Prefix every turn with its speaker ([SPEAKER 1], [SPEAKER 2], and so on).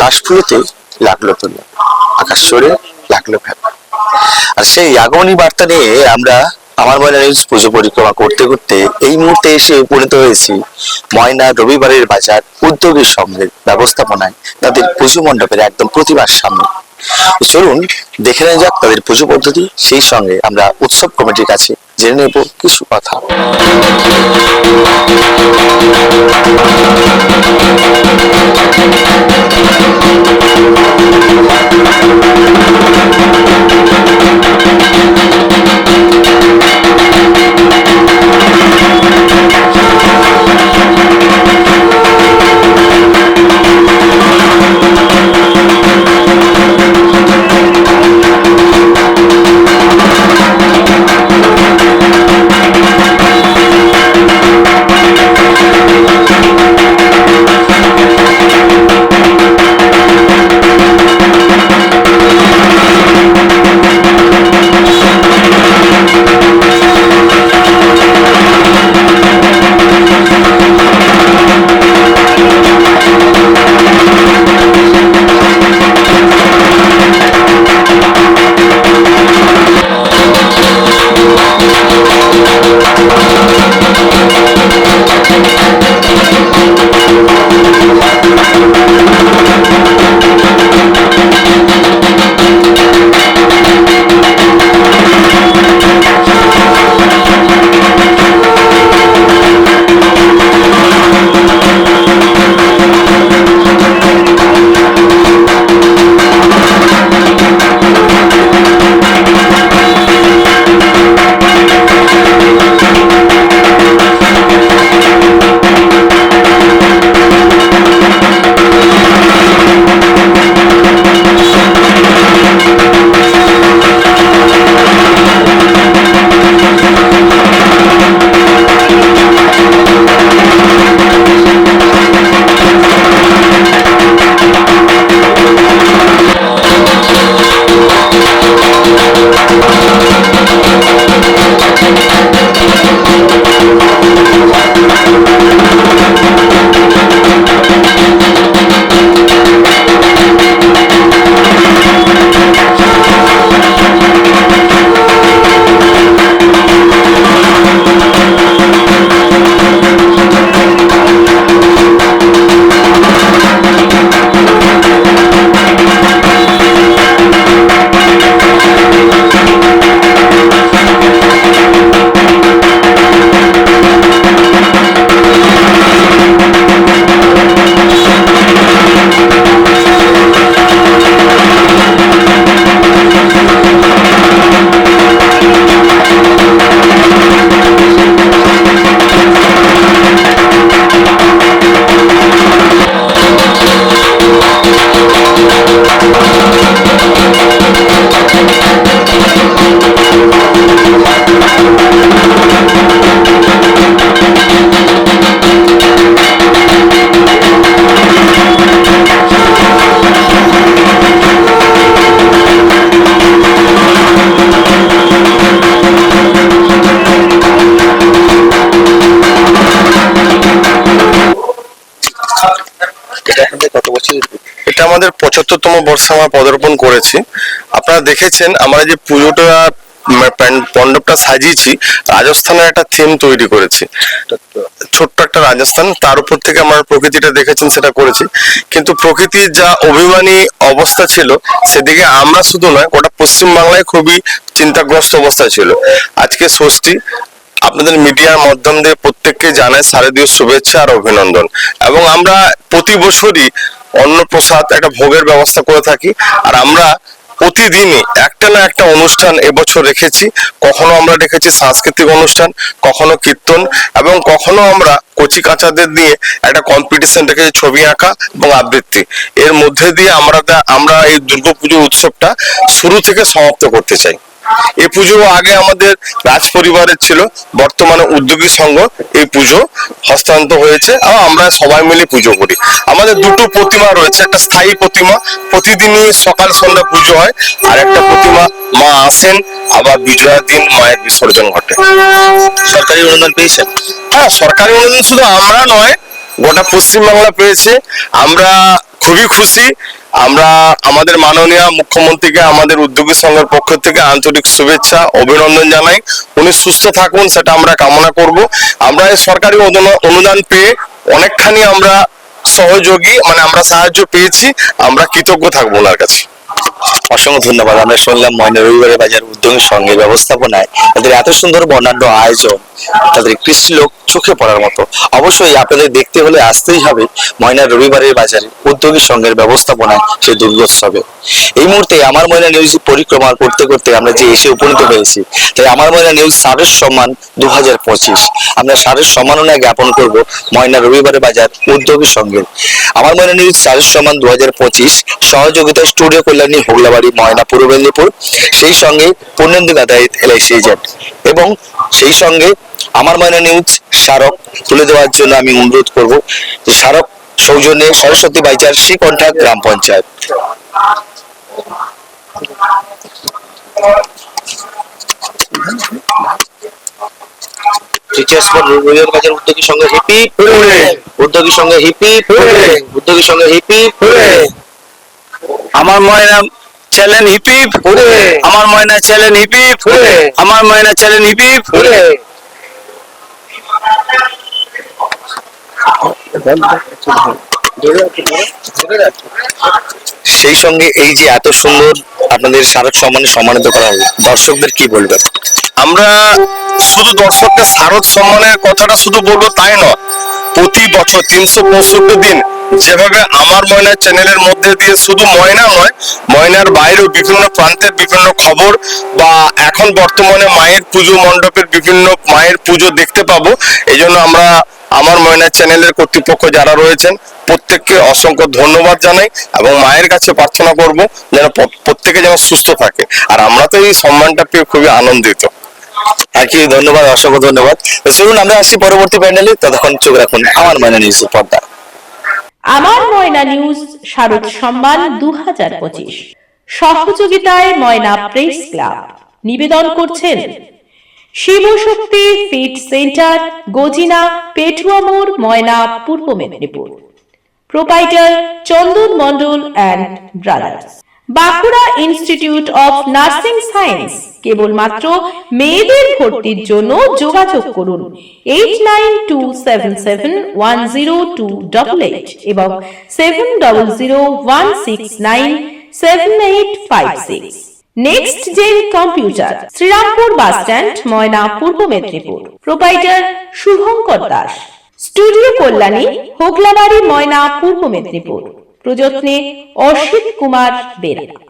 [SPEAKER 1] কাশফুলেতে লাগল তোলা আকাশ চড়ে লাগল ফেলা আর সেই আগমনী বার্তা নিয়ে আমরা আমার ময়না নিউজ পুজো পরিক্রমা করতে করতে এই মুহূর্তে এসে উপনীত হয়েছি ময়না রবিবারের বাজার উদ্যোগের সঙ্গে ব্যবস্থাপনায়, তাদের পুজো মণ্ডপের একদম প্রতিমার সামনে। চলুন, দেখে নেওয়া যাক তাদের পুজো পদ্ধতি। সেই সঙ্গে আমরা উৎসব কমিটির কাছে জেনে নেব কিছু কথা। এটা
[SPEAKER 2] আমাদের পঁচাত্তরতম বর্ষে আমরা পদার্পণ করেছি। আপনারা দেখেছেন, আমরা যে পুজোটা মণ্ডপটা সাজিয়েছি, রাজস্থানের একটা থিম তৈরি করেছি। ছোট্ট একটা রাজস্থান, তার উপর থেকে আমরা প্রকৃতিটা দেখেছেন, সেটা করেছি। কিন্তু প্রকৃতির যা অভিমানী অবস্থা ছিল, সেদিকে আমরা শুধু নয়, গোটা পশ্চিম বাংলায় খুবই চিন্তাগ্রস্ত অবস্থা ছিল। আজকে ষষ্ঠী, আপনাদের মিডিয়ার মাধ্যম দিয়ে প্রত্যেককে জানাই শারদীয় শুভেচ্ছা আর অভিনন্দন। এবং আমরা প্রতি বছরই অন্নপ্রসাদ একটা ভোগের ব্যবস্থা করে থাকি। আর আমরা প্রতিদিনই একটা না একটা অনুষ্ঠান এবছর রেখেছি। কখনো আমরা রেখেছি সাংস্কৃতিক অনুষ্ঠান, কখনো কীর্তন, এবং কখনো আমরা কচি কাঁচাদের দিয়ে একটা কম্পিটিশন রেখেছি ছবি আঁকা এবং আবৃত্তি। এর মধ্যে দিয়ে আমরা আমরা এই দুর্গাপুজো উৎসবটা শুরু থেকে সমাপ্ত করতে চাই। এই পুজো আগে আমাদের রাজ পরিবারের ছিল বর্তমানে উদ্যোগী সংঘ এই পুজো হস্তান্তর হয়েছে। আমরা সবাই মিলে পুজো করি। আমাদের দুটো প্রতিমা রয়েছে একটা স্থায়ী প্রতিমা প্রতিদিনই সকাল সন্ধ্যা পুজো হয় আর একটা প্রতিমা মা আসেন আবার বিজয়ার দিন মায়ের বিসর্জন ঘটে।
[SPEAKER 1] সরকারি অনুদান পেয়েছেন?
[SPEAKER 2] হ্যাঁ সরকারি অনুদান শুধু আমরা নয় গোটা পশ্চিমবাংলা পেয়েছে। আমরা খুবই খুশি আমরা আমাদের মাননীয় মুখ্যমন্ত্রীকে আমাদের উদ্যোগী সংঘের পক্ষ থেকে আন্তরিক শুভেচ্ছা, অভিনন্দন জানাই। উনি সুস্থ থাকুন, সেটা আমরা কামনা করব। আমরা সরকারি অনুদান- পেয়ে অনেকখানি আমরা সহযোগী মানে আমরা সাহায্য পেয়েছি। আমরা কৃতজ্ঞ থাকব ওনার কাছে।
[SPEAKER 1] অসংখ্য ধন্যবাদ। আমরা শুনলাম ময়না রবিবারের বাজার উদ্যোগী সঙ্গে ব্যবস্থাপনায় তাদের এত সুন্দর বর্ণাঢ্য আয়োজন। তাদের কৃষ্টি লোক চোখে পড়ার মতো। অবশ্যই আপনাদের দেখতে হলে আসতেই হবে ময়না রবিবারের বাজারে উদ্যোগী সংঘের ব্যবস্থাপনায় সেই দুর্গোৎসবে। এই মুহূর্তে আমার ময়না নিউজ পরিক্রমা করতে করতে আমরা যে এসে উপনীত হয়েছি, তাই আমার ময়না নিউজ সারের সম্মান দু হাজার পঁচিশ। আমরা সারের সম্মাননা জ্ঞাপন করব ময়না রবিবারের বাজার উদ্যোগী সংঘের আমার ময়না নিউজ সারের সম্মান দু হাজার পঁচিশ সহযোগিতা স্টুডিও কল্যাণী হোগলাবাড়ি, ময়না, পূর্ব মেদিনীপুর, সেই সঙ্গে পূর্ণেন্দু গাদায়ত এলআইসি এজেন্ট এবং সেই সঙ্গে আমার ময়না নিউজ স্মারক তুলে দেওয়ার জন্য আমি অনুরোধ করব যে স্মারক সৌজন্যে সরস্বতী বাইচার শ্রীকণ্ঠা গ্রাম পঞ্চায়েত। টিচার্স ফর রুরাল বাজার উদ্যোগী সঙ্গে হিপি উদ্যোগী সঙ্গে হিপি উদ্যোগী সঙ্গে হিপি
[SPEAKER 3] আমার ময়না চ্যালেন হিপিপ আমার ময়না চ্যালেন হিপিপ আমার ময়না চ্যালেন হিপিপ
[SPEAKER 1] সেই সঙ্গে এই যে এত সুন্দর আপনাদের স্মারক সম্মানে সম্মানিত করা হবে দর্শকদের কি বলবে?
[SPEAKER 2] আমরা শুধু দর্শককে স্মারক সম্মানের কথাটা শুধু বলব তাই নয়, প্রতি বছর তিনশো পঁয়ষট্টি দিন যেভাবে আমার ময়না চ্যানেলের মধ্যে দিয়ে শুধু ময়না নয়, ময়নার বাইরেও বিভিন্ন প্রান্তের বিভিন্ন খবর বা এখন বর্তমানে মায়ের পুজো মণ্ডপের বিভিন্ন মায়ের পুজো দেখতে পাবো। এই জন্য আমরা আমার ময়না চ্যানেলের কর্তৃপক্ষ যারা রয়েছেন, প্রত্যেককে অসংখ্য ধন্যবাদ জানাই এবং মায়ের কাছে প্রার্থনা করব যেন প্রত্যেকে যেন সুস্থ থাকে। আর আমরা তো এই সম্মানটা পেয়ে খুবই আনন্দিত।
[SPEAKER 1] কি ধন্যবাদ, অসংখ্য ধন্যবাদ। চলুন, আমরা আসি পরবর্তী প্যান্ডেলে। ততক্ষণ চোখ রাখুন, আমার ময়না নিউজের পর্দা।
[SPEAKER 4] আমার ময়না নিউজ, শারদ সম্মান দু হাজার পঁচিশ। সহযোগিতায় ময়না প্রেস ক্লাব। নিবেদন করছেন Shivshakti fit centre, Gajina Petuamor Moyna, Purba Medinipur. Proprietor Chandan Mondal and brothers. Bankura institute of nursing science কেবলমাত্র মেয়েদের ভর্তির জন্য যোগাযোগ করুন। Eight nine two seven seven one zero two double eight এবং seven double zero one six nine seven eight five six next gen computer Srirampur bus stand Moyna, Purba Medinipur. Proprietor Subhankar Das. Studio Kalyani, Hoglabari, Moyna, Purba Medinipur. প্রযত্নে Asit Kumar Bera.